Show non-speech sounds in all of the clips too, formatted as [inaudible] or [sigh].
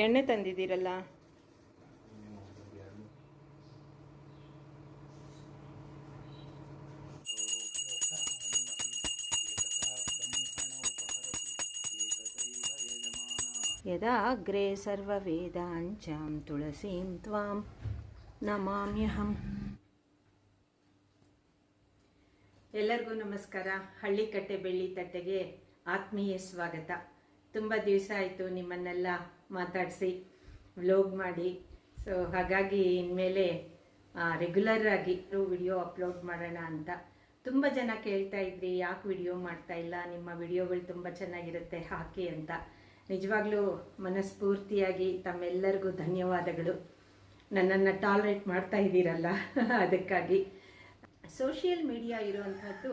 ಎಣ್ಣೆ ತಂದಿದ್ದೀರಲ್ಲ? ಯದಾ ಅಗ್ರೆ ಸರ್ವವೇದಾಂಚಾಂ ತುಳಸೀಂ ತ್ವಾಂ ನಮಾಮ್ಯಹಂ. ಎಲ್ಲರಿಗೂ ನಮಸ್ಕಾರ. ಹಳ್ಳಿಕಟ್ಟೆ ಬೆಳ್ಳಿ ತಟ್ಟೆಗೆ ಆತ್ಮೀಯ ಸ್ವಾಗತ. ತುಂಬ ದಿವಸ ಆಯಿತು ನಿಮ್ಮನ್ನೆಲ್ಲ ಮಾತಾಡಿಸಿ ವ್ಲೋಗ್ ಮಾಡಿ. ಸೊ ಹಾಗಾಗಿ ಇನ್ಮೇಲೆ ರೆಗ್ಯುಲರ್ ಆಗಿ ವಿಡಿಯೋ ಅಪ್ಲೋಡ್ ಮಾಡೋಣ ಅಂತ. ತುಂಬ ಜನ ಕೇಳ್ತಾ ಇದ್ರಿ, ಯಾಕೆ ವಿಡಿಯೋ ಮಾಡ್ತಾ ಇಲ್ಲ? ನಿಮ್ಮ ವಿಡಿಯೋಗಳು ತುಂಬ ಚೆನ್ನಾಗಿರುತ್ತೆ, ಹಾಕಿ ಅಂತ. ನಿಜವಾಗ್ಲೂ ಮನಸ್ಫೂರ್ತಿಯಾಗಿ ತಮ್ಮೆಲ್ಲರಿಗೂ ಧನ್ಯವಾದಗಳು. ನನ್ನನ್ನು ಟಾಲರೇಟ್ ಮಾಡ್ತಾ ಇದ್ದೀರಲ್ಲ, ಅದಕ್ಕಾಗಿ. ಸೋಷಿಯಲ್ ಮೀಡಿಯಾ ಇರುವಂಥದ್ದು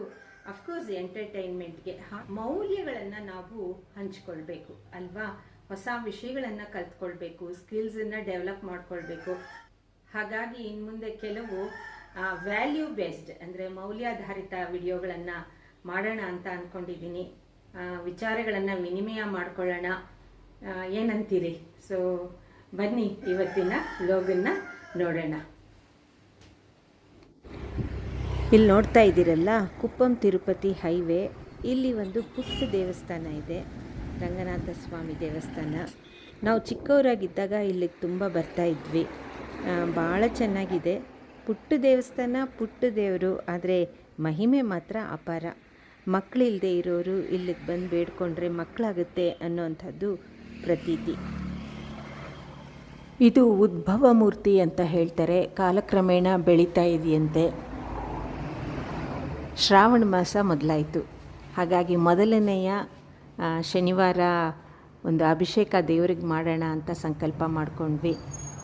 ಅಫ್ಕೋರ್ಸ್ ಎಂಟರ್ಟೈನ್ಮೆಂಟ್ಗೆ ಮೌಲ್ಯಗಳನ್ನು ನಾವು ಹಂಚಿಕೊಳ್ಬೇಕು, ಅಲ್ವಾ? ಹೊಸ ವಿಷಯಗಳನ್ನು ಕಲ್ತ್ಕೊಳ್ಬೇಕು ಸ್ಕಿಲ್ಸನ್ನು ಡೆವಲಪ್ ಮಾಡ್ಕೊಳ್ಬೇಕು. ಹಾಗಾಗಿ ಇನ್ನು ಮುಂದೆ ಕೆಲವು ವ್ಯಾಲ್ಯೂ ಬೇಸ್ಡ್ ಅಂದರೆ ಮೌಲ್ಯಾಧಾರಿತ ವಿಡಿಯೋಗಳನ್ನು ಮಾಡೋಣ ಅಂತ ಅಂದ್ಕೊಂಡಿದ್ದೀನಿ ವಿಚಾರಗಳನ್ನು ವಿನಿಮಯ ಮಾಡ್ಕೊಳ್ಳೋಣ. ಏನಂತೀರಿ? ಸೊ ಬನ್ನಿ ಇವತ್ತಿನ ಲೋಗನ್ನ ನೋಡೋಣ. ಇಲ್ಲಿ ನೋಡ್ತಾ ಇದ್ದೀರಲ್ಲ, ಕುಪ್ಪಂ ತಿರುಪತಿ ಹೈವೇ. ಇಲ್ಲಿ ಒಂದು ಪುಟ್ಟ ದೇವಸ್ಥಾನ ಇದೆ. ರಂಗನಾಥ ಸ್ವಾಮಿ ದೇವಸ್ಥಾನ. ನಾವು ಚಿಕ್ಕವರಾಗಿದ್ದಾಗ ಇಲ್ಲಿಗೆ ತುಂಬ ಬರ್ತಾ ಇದ್ವಿ. ಭಾಳ ಚೆನ್ನಾಗಿದೆ. ಪುಟ್ಟ ದೇವಸ್ಥಾನ, ಪುಟ್ಟ ದೇವರು, ಆದರೆ ಮಹಿಮೆ ಮಾತ್ರ ಅಪಾರ. ಮಕ್ಕಳಿಲ್ಲದೆ ಇರೋರು ಇಲ್ಲಿಗೆ ಬಂದು ಬೇಡ್ಕೊಂಡ್ರೆ ಮಕ್ಕಳಾಗುತ್ತೆ ಅನ್ನೋವಂಥದ್ದು ಪ್ರತೀತಿ. ಇದು ಉದ್ಭವ ಮೂರ್ತಿ ಅಂತ ಹೇಳ್ತಾರೆ. ಕಾಲಕ್ರಮೇಣ ಬೆಳೀತಾ ಇದೆಯಂತೆ. ಶ್ರಾವಣ ಮಾಸ ಮೊದಲಾಯಿತು. ಹಾಗಾಗಿ ಮೊದಲನೆಯ ಶನಿವಾರ ಒಂದು ಅಭಿಷೇಕ ದೇವ್ರಿಗೆ ಮಾಡೋಣ ಅಂತ ಸಂಕಲ್ಪ ಮಾಡಿಕೊಂಡ್ವಿ.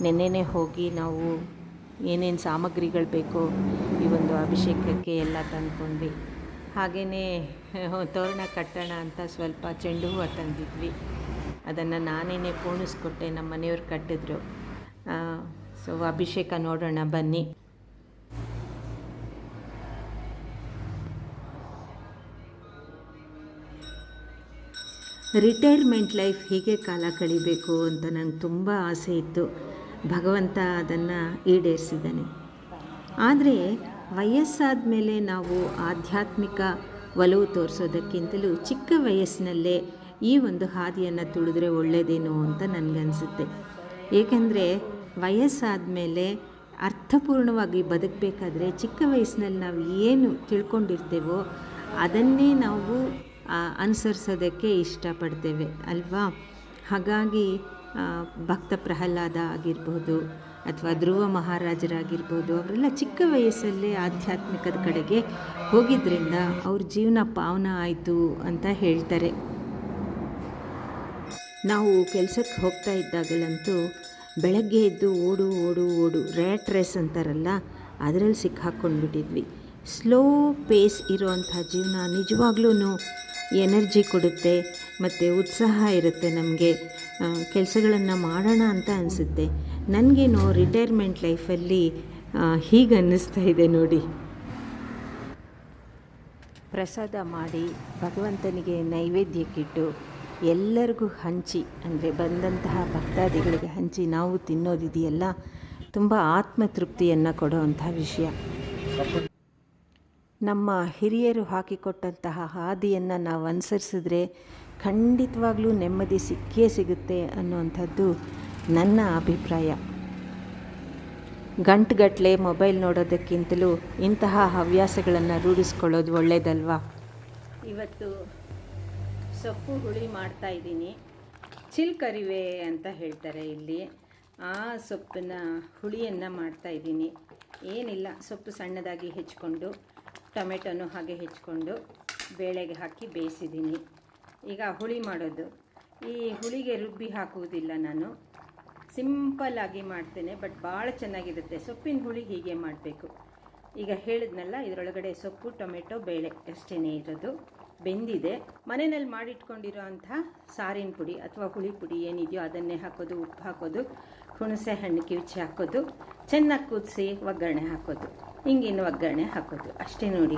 ನೆನ್ನೆನೇ ಹೋಗಿ ನಾವು ಏನೇನು ಸಾಮಗ್ರಿಗಳು ಬೇಕೋ ಈ ಒಂದು ಅಭಿಷೇಕಕ್ಕೆ ಎಲ್ಲ ತಂದ್ಕೊಂಡ್ವಿ. ಹಾಗೆಯೇ ತೋರಣ ಕಟ್ಟೋಣ ಅಂತ ಸ್ವಲ್ಪ ಚೆಂಡು ಹೂವು ತಂದಿದ್ವಿ. ಅದನ್ನು ನಾನೇನೆ ಪೋಣಿಸ್ಕೊಟ್ಟೆ ನಮ್ಮ ಮನೆಯವ್ರು ಕಟ್ಟಿದ್ರು ಸೊ ಅಭಿಷೇಕ ನೋಡೋಣ ಬನ್ನಿ. ರಿಟೈರ್ಮೆಂಟ್ ಲೈಫ್ ಹೀಗೆ ಕಾಲ ಕಳಿಬೇಕು ಅಂತ ನಂಗೆ ತುಂಬ ಆಸೆ ಇತ್ತು. ಭಗವಂತ ಅದನ್ನು ಈಡೇರಿಸಿದ್ದಾನೆ. ಆದರೆ ವಯಸ್ಸಾದ ಮೇಲೆ ನಾವು ಆಧ್ಯಾತ್ಮಿಕ ಒಲವು ತೋರಿಸೋದಕ್ಕಿಂತಲೂ ಚಿಕ್ಕ ವಯಸ್ಸಿನಲ್ಲೇ ಈ ಒಂದು ಹಾದಿಯನ್ನು ತುಳಿದ್ರೆ ಒಳ್ಳೆಯದೇನೋ ಅಂತ ನನಗನ್ಸುತ್ತೆ ಏಕೆಂದರೆ ವಯಸ್ಸಾದ ಮೇಲೆ ಅರ್ಥಪೂರ್ಣವಾಗಿ ಬದುಕಬೇಕಾದ್ರೆ ಚಿಕ್ಕ ವಯಸ್ಸಿನಲ್ಲಿ ನಾವು ಏನು ತಿಳ್ಕೊಂಡಿರ್ತೇವೋ ಅದನ್ನೇ ನಾವು ಅನುಸರಿಸೋದಕ್ಕೆ ಇಷ್ಟಪಡ್ತೇವೆ, ಅಲ್ವಾ? ಹಾಗಾಗಿ ಭಕ್ತ ಪ್ರಹ್ಲಾದ ಆಗಿರ್ಬೋದು ಅಥವಾ ಧ್ರುವ ಮಹಾರಾಜರಾಗಿರ್ಬೋದು, ಅವರೆಲ್ಲ ಚಿಕ್ಕ ವಯಸ್ಸಲ್ಲೇ ಆಧ್ಯಾತ್ಮಿಕದ ಕಡೆಗೆ ಹೋಗಿದ್ದರಿಂದ ಅವ್ರ ಜೀವನ ಪಾವನ ಆಯಿತು ಅಂತ ಹೇಳ್ತಾರೆ. ನಾವು ಕೆಲಸಕ್ಕೆ ಹೋಗ್ತಾ ಇದ್ದಾಗಲಂತೂ ಬೆಳಗ್ಗೆ ಎದ್ದು ಓಡು ಓಡು ಓಡು, ರ್ಯಾಟ್ ರೇಸ್ ಅಂತಾರಲ್ಲ, ಅದರಲ್ಲಿ ಸಿಕ್ಕಾಕ್ಕೊಂಡ್ಬಿಟ್ಟಿದ್ವಿ ಸ್ಲೋ ಪೇಸ್ ಇರೋವಂಥ ಜೀವನ ನಿಜವಾಗ್ಲೂ ಎನರ್ಜಿ ಕೊಡುತ್ತೆ, ಮತ್ತು ಉತ್ಸಾಹ ಇರುತ್ತೆ ನಮಗೆ. ಕೆಲಸಗಳನ್ನು ಮಾಡೋಣ ಅಂತ ಅನಿಸುತ್ತೆ. ನನಗೇನು ರಿಟೈರ್ಮೆಂಟ್ ಲೈಫಲ್ಲಿ ಹೀಗೆ ಅನ್ನಿಸ್ತಾ ಇದೆ ನೋಡಿ. ಪ್ರಸಾದ ಮಾಡಿ ಭಗವಂತನಿಗೆ ನೈವೇದ್ಯಕ್ಕಿಟ್ಟು ಎಲ್ಲರಿಗೂ ಹಂಚಿ, ಅಂದರೆ ಬಂದಂತಹ ಭಕ್ತಾದಿಗಳಿಗೆ ಹಂಚಿ ನಾವು ತಿನ್ನೋದಿದೆಯಲ್ಲ, ತುಂಬ ಆತ್ಮತೃಪ್ತಿಯನ್ನು ಕೊಡುವಂಥ ವಿಷಯ. ನಮ್ಮ ಹಿರಿಯರು ಹಾಕಿಕೊಟ್ಟಂತಹ ಹಾದಿಯನ್ನು ನಾವು ಅನುಸರಿಸಿದ್ರೆ ಖಂಡಿತವಾಗ್ಲೂ ನೆಮ್ಮದಿ ಸಿಕ್ಕೇ ಸಿಗುತ್ತೆ ಅನ್ನುವಂಥದ್ದು ನನ್ನ ಅಭಿಪ್ರಾಯ. ಗಂಟುಗಟ್ಟಲೆ ಮೊಬೈಲ್ ನೋಡೋದಕ್ಕಿಂತಲೂ ಇಂತಹ ಹವ್ಯಾಸಗಳನ್ನು ರೂಢಿಸ್ಕೊಳ್ಳೋದು ಒಳ್ಳೆಯದಲ್ವಾ ಇವತ್ತು ಸೊಪ್ಪು ಹುಳಿ ಮಾಡ್ತಾ ಇದ್ದೀನಿ. ಚಿಲ್ಕರಿವೆ ಅಂತ ಹೇಳ್ತಾರೆ ಇಲ್ಲಿ. ಆ ಸೊಪ್ಪನ್ನ ಹುಳಿಯನ್ನು ಮಾಡ್ತಾ ಇದ್ದೀನಿ. ಏನಿಲ್ಲ, ಸೊಪ್ಪು ಸಣ್ಣದಾಗಿ ಹೆಚ್ಕೊಂಡು ಟೊಮೆಟೊನು ಹಾಗೆ ಹೆಚ್ಕೊಂಡು ಬೇಳೆಗೆ ಹಾಕಿ ಬೇಯಿಸಿದ್ದೀನಿ. ಈಗ ಹುಳಿ ಮಾಡೋದು. ಈ ಹುಳಿಗೆ ರುಬ್ಬಿ ಹಾಕುವುದಿಲ್ಲ ನಾನು. ಸಿಂಪಲ್ ಆಗಿ ಮಾಡ್ತೇನೆ, ಬಟ್ ಭಾಳ ಚೆನ್ನಾಗಿರುತ್ತೆ. ಸೊಪ್ಪಿನ ಹುಳಿ ಹೀಗೆ ಮಾಡಬೇಕು. ಈಗ ಹೇಳಿದ್ನಲ್ಲ, ಇದರೊಳಗಡೆ ಸೊಪ್ಪು, ಟೊಮೆಟೊ, ಬೇಳೆ ಅಷ್ಟೇ ಇರೋದು. ಬೆಂದಿದೆ. ಮನೆಯಲ್ಲಿ ಮಾಡಿಟ್ಕೊಂಡಿರೋ ಅಂಥ ಸಾರಿನ ಪುಡಿ ಅಥವಾ ಹುಳಿ ಪುಡಿ ಏನಿದೆಯೋ ಅದನ್ನೇ ಹಾಕೋದು, ಉಪ್ಪು ಹಾಕೋದು, ಹುಣಸೆ ಹಣ್ಣು ಕಿವುಚಿ ಹಾಕೋದು, ಚೆನ್ನಾಗಿ ಕುದಿಸಿ ಒಗ್ಗರಣೆ ಹಾಕೋದು. ಹಿಂಗಿನ ಒಗ್ಗರಣೆ ಹಾಕೋದು. ಅಷ್ಟೇ ನೋಡಿ,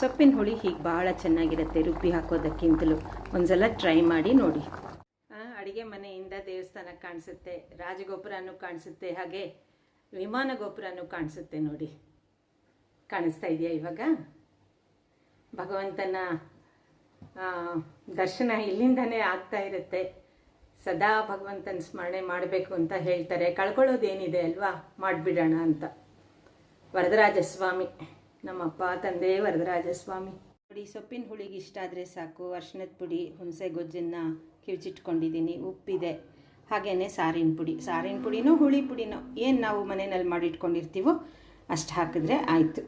ಸೊಪ್ಪಿನ ಹುಳಿ ಹೀಗೆ ಭಾಳ ಚೆನ್ನಾಗಿರುತ್ತೆ. ರುಬ್ಬಿ ಹಾಕೋದಕ್ಕಿಂತಲೂ ಒಂದ್ಸಲ ಟ್ರೈ ಮಾಡಿ ನೋಡಿ. ಅಡುಗೆ ಮನೆಯಿಂದ ದೇವಸ್ಥಾನ ಕಾಣಿಸುತ್ತೆ, ರಾಜಗೋಪುರನೂ ಕಾಣಿಸುತ್ತೆ, ಹಾಗೆ ವಿಮಾನ ಗೋಪುರನೂ ಕಾಣಿಸುತ್ತೆ ನೋಡಿ. ಕಾಣಿಸ್ತಾ ಇದೆಯಾ ಇವಾಗ? ಭಗವಂತನ ದರ್ಶನ ಇಲ್ಲಿಂದನೇ ಆಗ್ತಾ ಇರುತ್ತೆ. ಸದಾ ಭಗವಂತನ ಸ್ಮರಣೆ ಮಾಡಬೇಕು ಅಂತ ಹೇಳ್ತಾರೆ. ಕಳ್ಕೊಳ್ಳೋದೇನಿದೆ ಅಲ್ವಾ? ಮಾಡಿಬಿಡೋಣ ಅಂತ. ವರದರಾಜ ಸ್ವಾಮಿ ನಮ್ಮಪ್ಪ ತಂದೆ ವರದರಾಜಸ್ವಾಮಿ. ಪುಡಿ ಸೊಪ್ಪಿನ ಹುಳಿಗೆ ಇಷ್ಟ ಆದರೆ ಸಾಕು. ಅರ್ಶಿನದ ಪುಡಿ, ಹುಣಸೆ ಗೊಜ್ಜನ್ನು ಕಿವುಚಿಟ್ಕೊಂಡಿದ್ದೀನಿ. ಉಪ್ಪಿದೆ. ಹಾಗೇ ಸಾರಿನ ಪುಡಿ. ಸಾರಿನ ಪುಡಿನೋ ಹುಳಿ ಪುಡಿನೋ. ಏನು ನಾವು ಮನೆಯಲ್ಲಿ ಮಾಡಿಟ್ಕೊಂಡಿರ್ತೀವೋ ಅಷ್ಟು ಹಾಕಿದ್ರೆ ಆಯಿತು.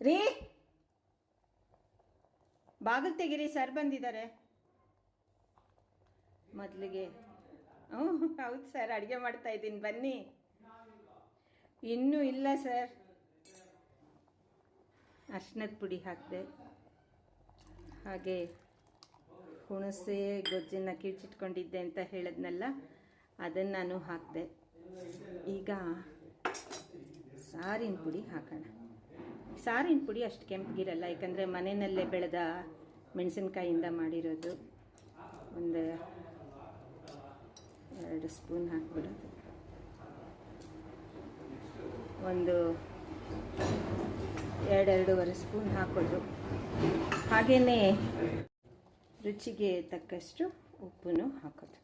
ರೀ! ಬಾಗಿಲು ತೆಗಿರಿ, ಸರ್ ಬಂದಿದ್ದಾರೆ. ಮೊದಲಿಗೆ. ಹ್ಞೂ ಹೌದು ಸರ್, ಅಡುಗೆ ಮಾಡ್ತಾ ಇದ್ದೀನಿ. ಬನ್ನಿ. ಇನ್ನೂ ಇಲ್ಲ ಸರ್ ಅರ್ಶಿನದ ಪುಡಿ ಹಾಕಿದೆ. ಹಾಗೆ ಹುಣಸೆ, ಗೊಜ್ಜನ್ನು ಕಿವುಚಿಟ್ಕೊಂಡಿದ್ದೆ ಅಂತ ಹೇಳಿದ್ನಲ್ಲ, ಅದನ್ನು ನಾನು ಹಾಕಿದೆ. ಈಗ ಸಾರಿನ ಪುಡಿ ಹಾಕೋಣ. ಸಾರಿನ ಪುಡಿ ಅಷ್ಟು ಕೆಂಪಗಿರಲ್ಲ, ಯಾಕಂದರೆ ಮನೆಯಲ್ಲೇ ಬೆಳೆದ ಮೆಣಸಿನ್ಕಾಯಿಂದ ಮಾಡಿರೋದು. ಒಂದು ಎರಡು ಸ್ಪೂನ್ ಹಾಕ್ಬಿಡೋದು. ಒಂದು ಎರಡೆರಡೂವರೆ ಸ್ಪೂನ್ ಹಾಕೋದು ಹಾಗೆಯೇ ರುಚಿಗೆ ತಕ್ಕಷ್ಟು ಉಪ್ಪನ್ನು ಹಾಕೋದು.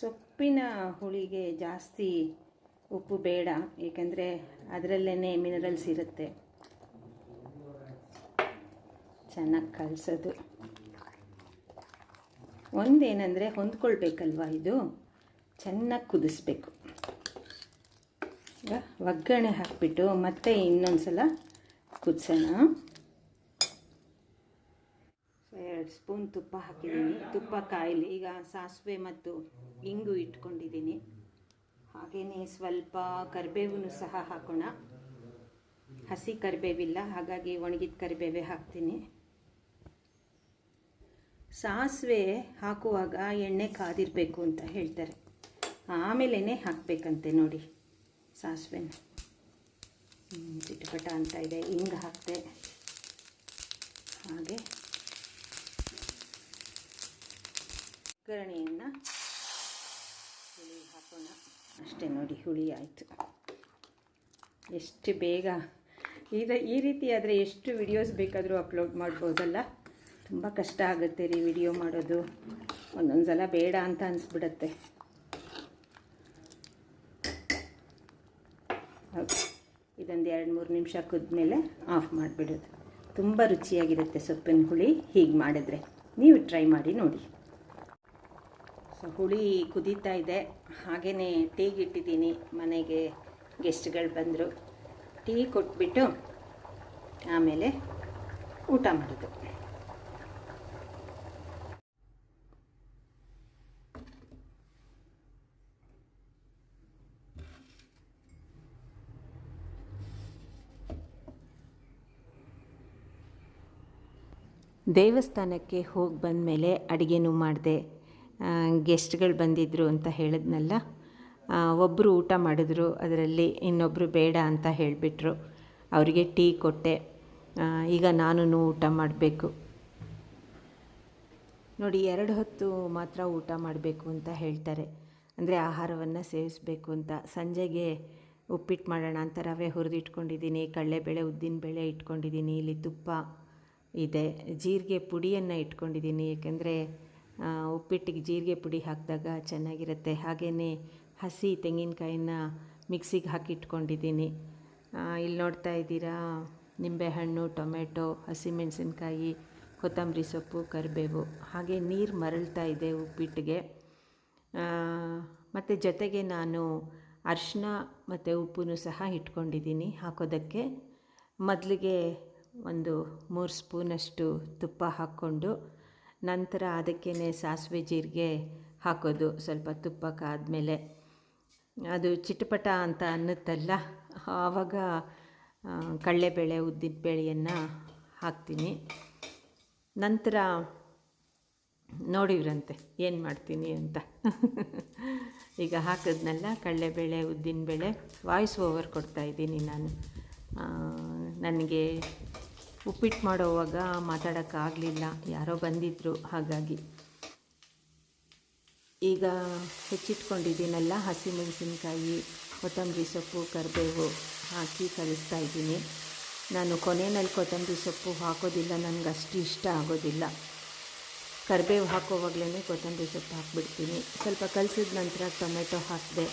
ಸೊಪ್ಪಿನ ಹುಳಿಗೆ ಜಾಸ್ತಿ ಉಪ್ಪು ಬೇಡ, ಏಕೆಂದರೆ ಅದರಲ್ಲೇ ಮಿನರಲ್ಸ್ ಇರುತ್ತೆ. ಚೆನ್ನಾಗಿ ಕಲಸೋದು. ಒಂದೇನೆಂದರೆ ಹೊಂದ್ಕೊಳ್ಬೇಕಲ್ವ ಇದು? ಚೆನ್ನಾಗಿ ಕುದಿಸ್ಬೇಕು. ಈಗ ಒಗ್ಗರಣೆ ಹಾಕಿಬಿಟ್ಟು ಮತ್ತೆ ಇನ್ನೊಂದು ಸಲ ಕುದಿಸೋಣ ಎರಡು ಸ್ಪೂನ್ ತುಪ್ಪ ಹಾಕಿದ್ದೀನಿ. ತುಪ್ಪ ಕಾಯಿಲಿ, ಈಗ ಸಾಸಿವೆ ಮತ್ತು ಇಂಗು ಇಟ್ಕೊಂಡಿದ್ದೀನಿ. ಹಾಗೆಯೇ ಸ್ವಲ್ಪ ಕರಿಬೇವನ್ನು ಸಹ ಹಾಕೋಣ. ಹಸಿ ಕರಿಬೇವಿಲ್ಲ, ಹಾಗಾಗಿ ಒಣಗಿದ ಕರಿಬೇವೆ ಹಾಕ್ತೀನಿ. ಸಾಸಿವೆ ಹಾಕುವಾಗ ಎಣ್ಣೆ ಕಾದಿರಬೇಕು ಅಂತ ಹೇಳ್ತಾರೆ. ಆಮೇಲೆ ಹಾಕಬೇಕಂತೆ ನೋಡಿ. ಸಾಸಿವೆನ ಹ್ಮ್, ಚಿಟಪಟ ಅಂತ ಇದೆ ಹಿಂಗೆ ಹಾಕಿದೆ. ಹಾಗೆ ಒಗ್ಗರಣೆಯನ್ನು ಹುಳಿ ಹಾಕೋಣ. ಅಷ್ಟೇ ನೋಡಿ ಹುಳಿ ಆಯಿತು. ಎಷ್ಟು ಬೇಗ ಇದು ಈ ರೀತಿ ಆದರೆ ಎಷ್ಟು ವಿಡಿಯೋಸ್ ಬೇಕಾದರೂ ಅಪ್ಲೋಡ್ ಮಾಡ್ಬೋದಲ್ಲ? ತುಂಬ ಕಷ್ಟ ಆಗುತ್ತೆ ರೀ ವಿಡಿಯೋ ಮಾಡೋದು. ಒಂದೊಂದು ಸಲ ಬೇಡ ಅಂತ ಅನಿಸ್ಬಿಡತ್ತೆ. ಇದೊಂದು ಎರಡು ಮೂರು ನಿಮಿಷ ಕುದ್ಮೇಲೆ ಆಫ್ ಮಾಡಿಬಿಡೋದು. ತುಂಬ ರುಚಿಯಾಗಿರುತ್ತೆ ಸೊಪ್ಪಿನ ಹುಳಿ, ಹೀಗೆ ಮಾಡಿದ್ರೆ. ನೀವು ಟ್ರೈ ಮಾಡಿ ನೋಡಿ. ಸೊ, ಹುಳಿ ಕುದೀತಾ ಇದೆ. ಹಾಗೆಯೇ ಟೀಗೆ ಇಟ್ಟಿದ್ದೀನಿ ಮನೆಗೆ ಗೆಸ್ಟ್ಗಳು ಬಂದರು. ಟೀ ಕೊಟ್ಬಿಟ್ಟು ಆಮೇಲೆ ಊಟ ಮಾಡೋದು. ದೇವಸ್ಥಾನಕ್ಕೆ ಹೋಗಿ ಬಂದಮೇಲೆ ಅಡುಗೆನೂ ಮಾಡಿದೆ. ಗೆಸ್ಟ್ಗಳು ಬಂದಿದ್ದರು ಅಂತ ಹೇಳಿದ್ನಲ್ಲ ಒಬ್ಬರು ಊಟ ಮಾಡಿದ್ರು, ಅದರಲ್ಲಿ ಇನ್ನೊಬ್ಬರು ಬೇಡ ಅಂತ ಹೇಳಿಬಿಟ್ರು. ಅವರಿಗೆ ಟೀ ಕೊಟ್ಟೆ. ಈಗ ನಾನು ಊಟ ಮಾಡಬೇಕು. ನೋಡಿ, ಎರಡು ಹೊತ್ತು ಮಾತ್ರ ಊಟ ಮಾಡಬೇಕು ಅಂತ ಹೇಳ್ತಾರೆ. ಅಂದರೆ ಆಹಾರವನ್ನು ಸೇವಿಸಬೇಕು ಅಂತ. ಸಂಜೆಗೆ ಉಪ್ಪಿಟ್ಟು ಮಾಡೋಣ ಅಂತ ರವೆ ಹುರಿದಿಟ್ಕೊಂಡಿದ್ದೀನಿ, ಕಡಲೆಬೇಳೆ ಉದ್ದಿನಬೇಳೆ ಇಟ್ಕೊಂಡಿದ್ದೀನಿ, ಇಲ್ಲಿ ತುಪ್ಪ. ಇದೆ. ಜೀರಿಗೆ ಪುಡಿಯನ್ನು ಇಟ್ಕೊಂಡಿದ್ದೀನಿ. ಏಕೆಂದರೆ ಉಪ್ಪಿಟ್ಟಿಗೆ ಜೀರಿಗೆ ಪುಡಿ ಹಾಕಿದಾಗ ಚೆನ್ನಾಗಿರುತ್ತೆ. ಹಾಗೆಯೇ ಹಸಿ ತೆಂಗಿನಕಾಯಿನ ಮಿಕ್ಸಿಗೆ ಹಾಕಿ ಇಟ್ಕೊಂಡಿದ್ದೀನಿ. ಇಲ್ಲಿ ನೋಡ್ತಾ ಇದ್ದೀರಾ? ನಿಂಬೆಹಣ್ಣು, ಟೊಮೆಟೊ, ಹಸಿಮೆಣಸಿನ್ಕಾಯಿ, ಕೊತ್ತಂಬರಿ ಸೊಪ್ಪು, ಕರಿಬೇವು. ಹಾಗೆ ನೀರು ಮರಳ್ತಾ ಇದೆ ಉಪ್ಪಿಟ್ಟಿಗೆ. ಮತ್ತು ಜೊತೆಗೆ ನಾನು ಅರಿಶಿನ ಮತ್ತು ಉಪ್ಪನ್ನು ಸಹ ಇಟ್ಕೊಂಡಿದ್ದೀನಿ ಹಾಕೋದಕ್ಕೆ. ಮೊದಲಿಗೆ ಒಂದು ಮೂರು ಸ್ಪೂನಷ್ಟು ತುಪ್ಪ ಹಾಕ್ಕೊಂಡು ನಂತರ ಅದಕ್ಕೇ ಸಾಸಿವೆ ಜೀರಿಗೆ ಹಾಕೋದು. ಸ್ವಲ್ಪ ತುಪ್ಪ ಕಾದ್ಮೇಲೆ. ಅದು ಚಿಟಪಟ ಅಂತ ಅನ್ನುತ್ತಲ್ಲ ಆವಾಗ ಆ, ಉದ್ದಿನ ಬೇಳೆಯನ್ನು ಹಾಕ್ತೀನಿ. ನಂತರ ನೋಡಿವ್ರಂತೆ ಏನು ಮಾಡ್ತೀನಿ ಅಂತ. [laughs] ಈಗ ಹಾಕಿದ್ನಲ್ಲ ಕಡಲೆಬೇಳೆ ಉದ್ದಿನಬೇಳೆ ವಾಯ್ಸ್ ಓವರ್ ಕೊಡ್ತಾ ಇದ್ದೀನಿ ನಾನು. ನನಗೆ ಉಪ್ಪಿಟ್ಟು ಮಾಡೋವಾಗ ಮಾತಾಡೋಕ್ಕಾಗಲಿಲ್ಲ. ಯಾರೋ ಬಂದಿದ್ದರು ಹಾಗಾಗಿ. ಈಗ ಹೆಚ್ಚಿಟ್ಕೊಂಡಿದ್ದೀನಲ್ಲ ಹಸಿಮೆಣಸಿನ್ಕಾಯಿ ಕೊತ್ತಂಬರಿ ಸೊಪ್ಪು, ಕರಿಬೇವು ಹಾಕಿ ಕಲಿಸ್ತಾ ಇದ್ದೀನಿ. ನಾನು ಕೊನೆಯಲ್ಲಿ ಕೊತ್ತಂಬರಿ ಸೊಪ್ಪು ಹಾಕೋದಿಲ್ಲ ನನಗೆ ಅಷ್ಟು ಇಷ್ಟ ಆಗೋದಿಲ್ಲ. ಕರಿಬೇವು ಹಾಕೋವಾಗಲೇ ಕೊತ್ತಂಬರಿ ಸೊಪ್ಪು ಹಾಕ್ಬಿಡ್ತೀನಿ. ಸ್ವಲ್ಪ ಕಲಸಿದ ನಂತರ ಟೊಮೆಟೊ ಹಾಕಿದೆ.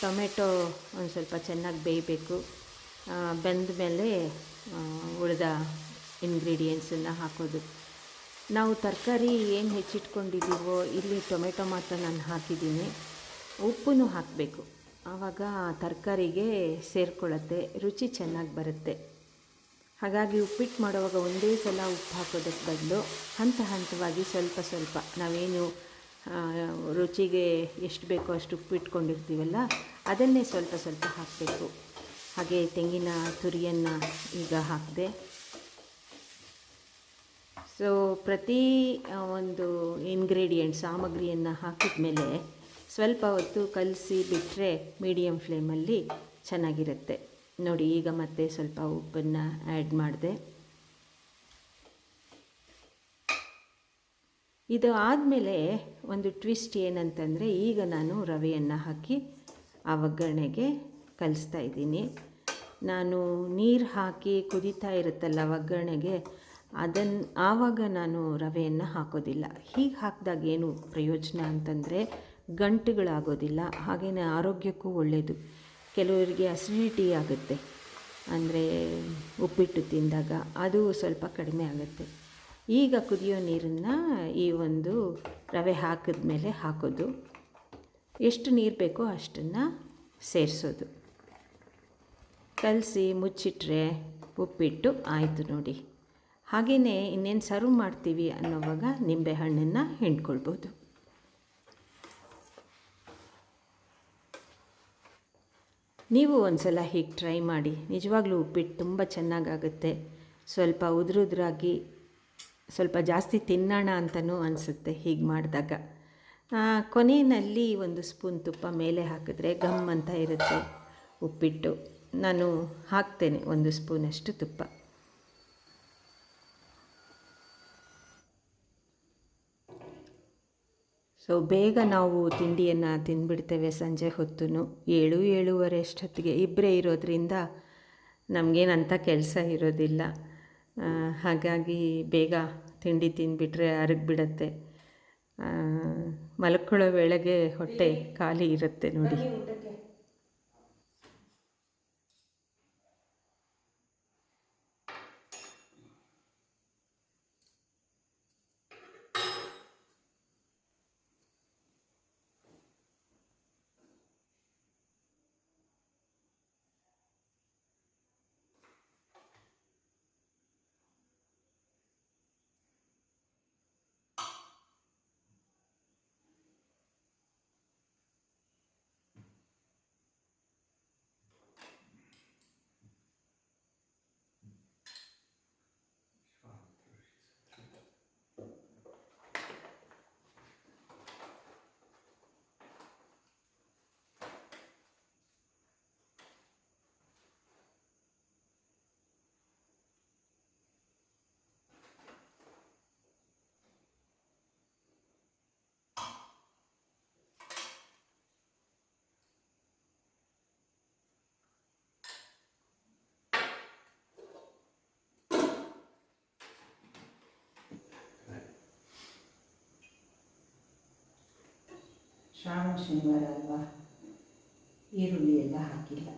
ಟೊಮೆಟೊ ಒಂದು ಸ್ವಲ್ಪ ಚೆನ್ನಾಗಿ ಬೇಯಬೇಕು. ಬೆಂದ ಮೇಲೆ ಉಳಿದ ಇಂಗ್ರೀಡಿಯೆಂಟ್ಸನ್ನು ಹಾಕೋದು. ನಾವು ತರಕಾರಿ ಏನು ಹೆಚ್ಚಿಟ್ಕೊಂಡಿದ್ದೀವೋ, ಇಲ್ಲಿ ಟೊಮೆಟೊ ಮಾತ್ರ ನಾನು ಹಾಕಿದ್ದೀನಿ. ಉಪ್ಪನ್ನು ಹಾಕಬೇಕು. ಆವಾಗ ತರಕಾರಿಗೆ ಸೇರ್ಕೊಳ್ಳುತ್ತೆ, ರುಚಿ ಚೆನ್ನಾಗಿ ಬರುತ್ತೆ. ಹಾಗಾಗಿ ಉಪ್ಪಿಟ್ಟು ಮಾಡುವಾಗ ಒಂದೇ ಸಲ ಉಪ್ಪು ಹಾಕೋದಕ್ಕೆ ಬದಲು ಹಂತ ಹಂತವಾಗಿ ಸ್ವಲ್ಪ ಸ್ವಲ್ಪ. ನಾವೇನು ರುಚಿಗೆ ಎಷ್ಟು ಬೇಕೋ ಅಷ್ಟು ಉಪ್ಪು ಇಟ್ಕೊಂಡಿರ್ತೀವಲ್ಲ ಅದನ್ನೇ ಸ್ವಲ್ಪ ಸ್ವಲ್ಪ ಹಾಕಬೇಕು. ಹಾಗೆ ತೆಂಗಿನ ತುರಿಯನ್ನು ಈಗ ಹಾಕಿದೆ. ಸೊ ಪ್ರತಿ ಒಂದು ಇಂಗ್ರೀಡಿಯೆಂಟ್ ಸಾಮಗ್ರಿಯನ್ನು ಹಾಕಿದ ಮೇಲೆ ಸ್ವಲ್ಪ ಹೊತ್ತು ಕಲಸಿ ಬಿಟ್ಟರೆ ಮೀಡಿಯಮ್ ಫ್ಲೇಮಲ್ಲಿ ಚೆನ್ನಾಗಿರುತ್ತೆ. ನೋಡಿ, ಈಗ ಮತ್ತೆ ಸ್ವಲ್ಪ ಉಪ್ಪನ್ನು ಆ್ಯಡ್ ಮಾಡಿದೆ. ಇದು ಆದಮೇಲೆ ಒಂದು ಟ್ವಿಸ್ಟ್ ಏನಂತಂದರೆ ಈಗ ನಾನು ರವೆಯನ್ನು ಹಾಕಿ ಆ ಒಗ್ಗರಣೆಗೆ ಕಲಿಸ್ತಾ ಇದ್ದೀನಿ. ನಾನು ನೀರು ಹಾಕಿ ಕುದೀತಾ ಇರುತ್ತಲ್ಲ ಒಗ್ಗರಣೆಗೆ ಅದನ್ನು ಆವಾಗ ನಾನು ರವೆಯನ್ನು ಹಾಕೋದಿಲ್ಲ. ಹೀಗೆ ಹಾಕಿದಾಗ ಏನು ಪ್ರಯೋಜನ ಅಂತಂದರೆ ಗಂಟುಗಳಾಗೋದಿಲ್ಲ ಹಾಗೆಯೇ ಆರೋಗ್ಯಕ್ಕೂ ಒಳ್ಳೆಯದು ಕೆಲವರಿಗೆ ಅಸಿಡಿಟಿ ಆಗುತ್ತೆ. ಅಂದರೆ ಉಪ್ಪಿಟ್ಟು ತಿಂದಾಗ ಅದು ಸ್ವಲ್ಪ ಕಡಿಮೆ ಆಗುತ್ತೆ. ಈಗ ಕುದಿಯೋ ನೀರನ್ನು ಈ ಒಂದು ರವೆ ಹಾಕಿದ ಮೇಲೆ ಹಾಕೋದು. ಎಷ್ಟು ನೀರು ಬೇಕೋ ಅಷ್ಟನ್ನು ಸೇರಿಸೋದು. ಕಲಸಿ ಮುಚ್ಚಿಟ್ರೆ ಉಪ್ಪಿಟ್ಟು ಆಯಿತು ನೋಡಿ. ಹಾಗೆಯೇ ಇನ್ನೇನು ಸರ್ವ್ ಮಾಡ್ತೀವಿ ಅನ್ನೋವಾಗ ನಿಂಬೆಹಣ್ಣನ್ನು ಹಿಂಡ್ಕೊಳ್ಬೋದು. ನೀವು ಒಂದು ಸಲ ಹೀಗೆ ಟ್ರೈ ಮಾಡಿ. ನಿಜವಾಗ್ಲೂ ಉಪ್ಪಿಟ್ಟು ತುಂಬ ಚೆನ್ನಾಗಾಗುತ್ತೆ. ಸ್ವಲ್ಪ ಉದುರುದ್ರಾಗಿ ಸ್ವಲ್ಪ ಜಾಸ್ತಿ ತಿನ್ನೋಣ ಅಂತಲೂ ಅನಿಸುತ್ತೆ ಹೀಗೆ ಮಾಡಿದಾಗ. ಕೊನೆಯಲ್ಲಿ ಒಂದು ಸ್ಪೂನ್ ತುಪ್ಪ ಮೇಲೆ ಹಾಕಿದ್ರೆ ಗಮ್ ಅಂತ ಇರುತ್ತೆ ಉಪ್ಪಿಟ್ಟು. ನಾನು ಹಾಕ್ತೇನೆ ಒಂದು ಸ್ಪೂನಷ್ಟು ತುಪ್ಪ. ಸೊ ಬೇಗ ನಾವು ತಿಂಡಿಯನ್ನು ತಿಂದುಬಿಡ್ತೇವೆ ಸಂಜೆ ಹೊತ್ತು ಏಳು ಏಳುವರೆ ಅಷ್ಟೊತ್ತಿಗೆ. ಇಬ್ಬರೇ ಇರೋದ್ರಿಂದ ನಮಗೇನಂಥ ಕೆಲಸ ಇರೋದಿಲ್ಲ. ಹಾಗಾಗಿ ಬೇಗ ತಿಂಡಿ ತಿಂದುಬಿಟ್ರೆ ಅರಗ್ಬಿಡತ್ತೆ. ಮಲ್ಕೊಳ್ಳೋ ವೇಳೆಗೆ ಹೊಟ್ಟೆ ಖಾಲಿ ಇರುತ್ತೆ ನೋಡಿ. ಶ್ರಾವಣ ಶನಿವಾರ ಅಲ್ವಾ ಈರುಳ್ಳಿ ಎಲ್ಲ ಹಾಕಿಲ್ಲ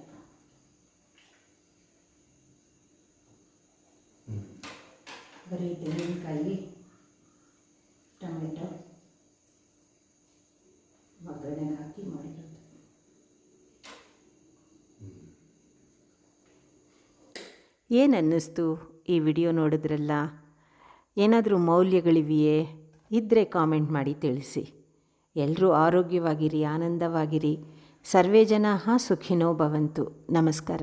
ಬರೀ ತೆಂಗಿನಕಾಯಿ ಟೊಮೆಟೊ ಒಗ್ಗರಣೆ ಹಾಕಿ ಮಾಡಿರೋದು. ಏನನ್ನಿಸ್ತು ಅನ್ನಿಸ್ತು ಈ ವಿಡಿಯೋ ನೋಡಿದ್ರಲ್ಲ? ಏನಾದರೂ ಮೌಲ್ಯಗಳಿವೆಯೇ? ಇದ್ದರೆ ಕಾಮೆಂಟ್ ಮಾಡಿ ತಿಳಿಸಿ. ಎಲ್ಲರೂ ಆರೋಗ್ಯವಾಗಿರಿ ಆನಂದವಾಗಿರಿ. ಸರ್ವೇ ಜನ ಸುಖಿನೋ ಭವಂತು. ನಮಸ್ಕಾರ.